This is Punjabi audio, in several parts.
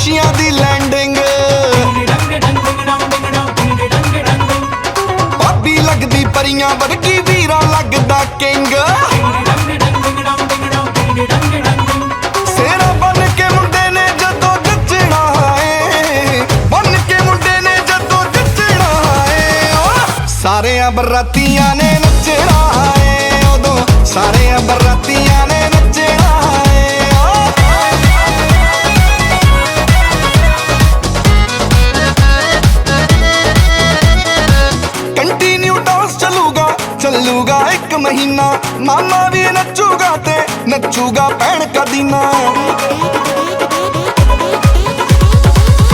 ਖੁਸ਼ੀਆਂ ਦੀ ਲੈਂਡਿੰਗ ਭਾਬੀ ਲੱਗਦੀ ਪਰੀਆਂ ਵਰਗੀ ਵੀਰਾ ਲੱਗਦਾ ਕਿੰਗ ਸਾਰਿਆਂ ਬਰਾਤੀਆਂ ਨੇ ਨੱਚਣਾ ਏ ਉਦੋਂ ਸਾਰਿਆਂ ਬਰਾਤੀਆਂ ਮਹੀਨਾ। ਮਾਮਾ ਵੀ ਨੱਚੂਗਾ ਤੇ ਨੱਚੂਗਾ ਭੈਣ ਕਦੀ ਨਾ।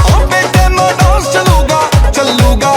ਉਹ ਬੇਟੇ ਮਾ ਡਾਂਸ ਚੱਲੂਗਾ ਚੱਲੂਗਾ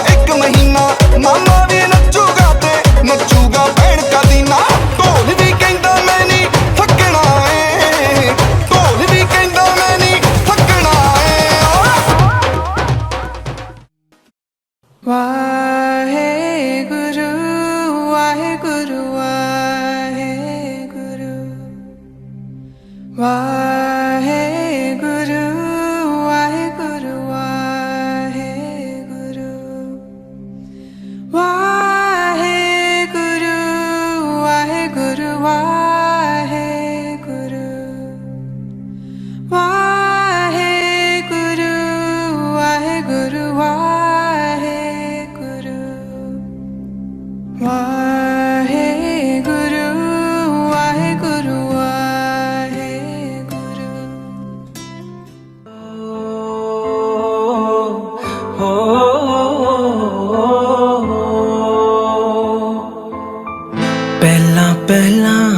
ਪਹਿਲਾਂ ਪਹਿਲਾਂ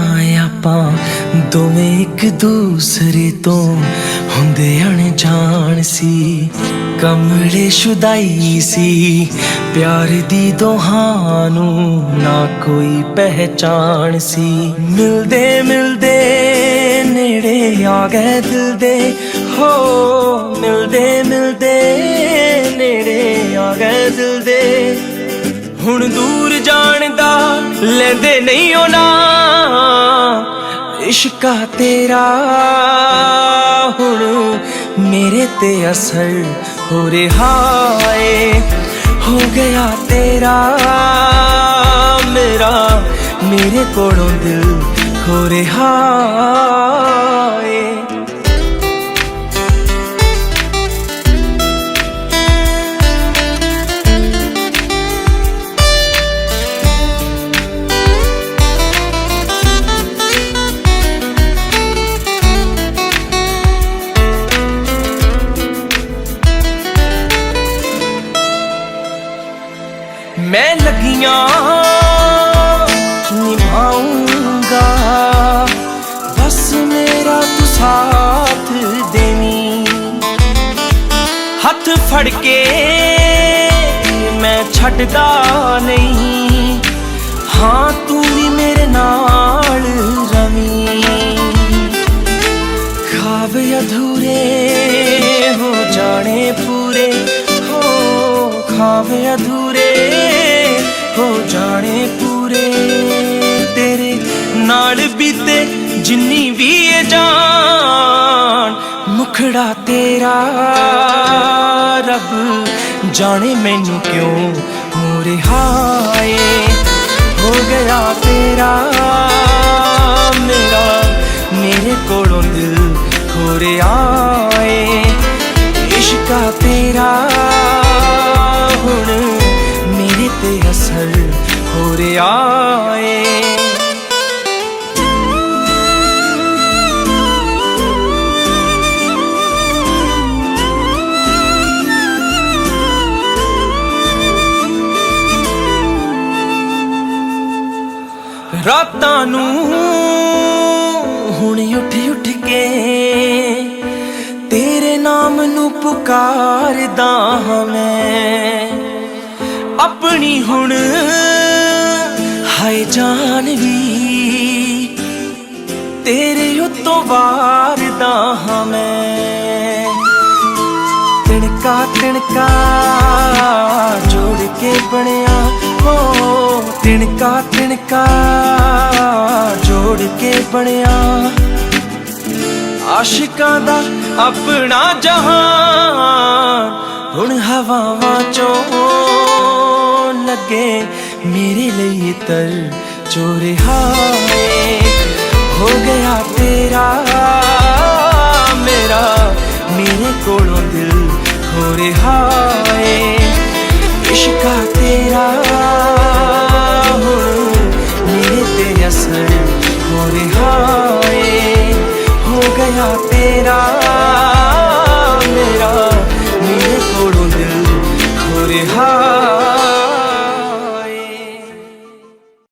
ਆਪਾਂ, ਦੋਵੇਂ ਇੱਕ ਦੂਸਰੇ ਤੋਂ ਹੁੰਦੇ ਅਣਜਾਣ ਸੀ। ਕਮਲੇ ਸ਼ੁਦਾਈ ਸੀ, ਪਿਆਰ ਦੀ ਦੋਹਾਂ ਨੂੰ ਨਾ ਕੋਈ ਪਹਿਚਾਨ ਸੀ। ਮਿਲਦੇ ਮਿਲਦੇ ਨੇੜੇ ਆ ਗਏ ਦਿਲ ਦੇ, ਹੋ, ਮਿਲਦੇ ਮਿਲਦੇ ਲੈਂਦੇ ਨਹੀਂ ਉਹ ਨਾ ਇਸ਼ਕਾ ਤੇਰਾ, ਹੁਣ ਮੇਰੇ ਤੇ ਅਸਰ ਹੋ ਰਿਹਾ ਏ। ਹੋ ਗਿਆ ਤੇਰਾ, ਮੇਰਾ, ਮੇਰੇ ਕੋਲੋਂ ਦਿਲ ਹੋ ਰਿਹਾ ਮੈਂ ਲੱਗੀਆਂ ਨਿਭਾਉਂਗਾ ਬਸ ਮੇਰਾ ਤੂੰ ਸਾਥ ਦੇਵੀਂ। ਹੱਥ ਫੜ ਕੇ ਮੈਂ ਛੱਡਦਾ ਨਹੀਂ। ਹਾਂ, ਤੂੰ ਵੀ ਮੇਰੇ ਨਾਲ ਰਵੀਂ। ਖਾਬ ਅਧੂਰੇ, ਹੋ ਜਾਣੇ ਪੂਰੇ। ਹੋ ਖਾਬ ਅਧੂਰੇ। ਜਾਣੇ ਤੇਰੇ ਨਾਲ ਬੀਤੇ ਜਿੰਨੀ ਵੀ ਇਹ ਜਾਨ, ਮੁਖੜਾ ਤੇਰਾ ਰੱਬ ਜਾਣੇ ਮੈਨੂੰ ਕਿਉਂ ਮੋਰੇ? ਹਾਏ, ਹੋ ਗਿਆ ਤੇਰਾ ਮੇਰਾ, ਮੇਰੇ ਕੋਲੋਂ ਦਿਲ ਹੋ ਰਾਤਾਂ ਨੂੰ ਹੁਣ ਉੱਠ ਉੱਠ ਕੇ ਤੇਰੇ ਨਾਮ ਨੂੰ ਪੁਕਾਰਦਾ ਹਾਂ ਮੈਂ। ਆਪਣੀ ਹੁਣ ਹਾਏ ਜਾਨ ਵੀ ਤੇਰੇ ਉੱਤੋਂ ਵਾਰਦਾ ਹਾਂ ਮੈਂ। ਤਿਣਕਾ ਤਿਣਕਾ ਜੋੜ ਕੇ ਬਣਿਆ ਤਿਣਕਾ ਤਿਣਕਾ ਜੋੜ ਕੇ ਬਣਿਆ। ਆਸ਼ਿਕਾਂ ਦਾ ਆਪਣਾ ਜਹਾਨ, ਹੁਣ ਹਵਾਵਾਂ ਚੋਂ ਲੱਗੇ ਮੇਰੇ ਲਈ ਤਰ ਚੋਰੇ ਹਾਏ। ਹੋ ਗਿਆ ਤੇਰਾ, ਮੇਰਾ, ਮੇਰੇ ਕੋਲੋਂ ਦਿਲ ਹੋ ਰਿਹਾ ਏ ਇਸ਼ਕਾ ਤੇਰਾ। ਹੋ